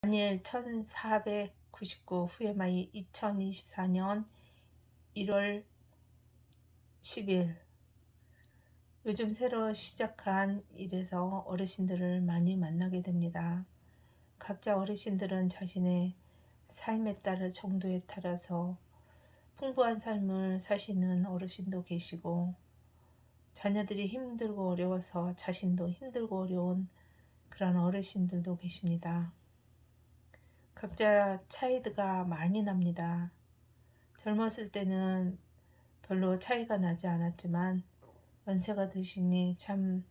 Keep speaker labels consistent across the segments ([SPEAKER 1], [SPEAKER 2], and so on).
[SPEAKER 1] 다니엘 1499 후에마이 2024년 1월 10일 요즘 새로 시작한 일에서 어르신들을 많이 만나게 됩니다. 각자 어르신들은 자신의 삶에 따라 정도에 따라서 풍부한 삶을 사시는 어르신도 계시고 자녀들이 힘들고 어려워서 자신도 힘들고 어려운 그런 어르신들도 계십니다. 각자 차이가 많이 납니다. 젊었을 때는 별로 차이가 나지 않았지만 연세가 드시니 참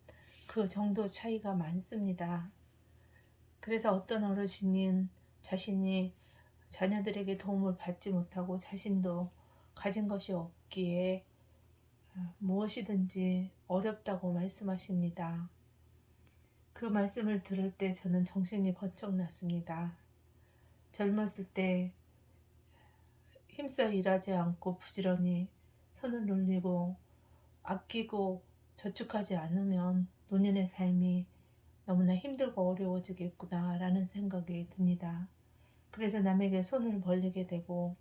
[SPEAKER 1] 그 정도 차이가 많습니다. 그래서 어떤 어르신은 자신이 자녀들에게 도움을 받지 못하고 자신도 가진 것이 없기에 무엇이든지 어렵다고 말씀하십니다. 그 말씀을 들을 때 저는 정신이 번쩍 났습니다. 젊었을 때 힘써 일하지 않고 부지런히 손을 놀리고 아끼고 저축하지 않으면 노년의 삶이 너무나 힘들고 어려워지겠구나라는 생각이 듭니다. 그래서 남에게 손을 벌리게 되고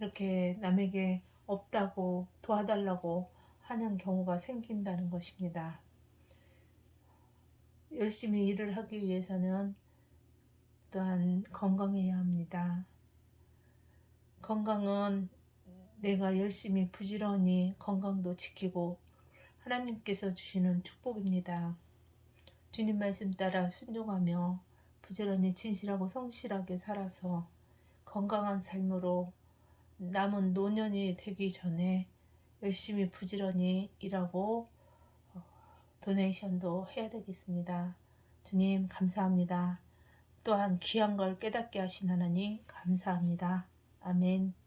[SPEAKER 1] 이렇게 남에게 없다고 도와달라고 하는 경우가 생긴다는 것입니다. 열심히 일을 하기 위해서는 또한 건강해야 합니다. 건강은 내가 열심히 부지런히 건강도 지키고 하나님께서 주시는 축복입니다. 주님 말씀 따라 순종하며 부지런히 진실하고 성실하게 살아서 건강한 삶으로 남은 노년이 되기 전에 열심히 부지런히 일하고 어, 도네이션도 해야 되겠습니다. 주님 감사합니다. 또한 귀한 걸 깨닫게 하신 하나님 감사합니다. 아멘.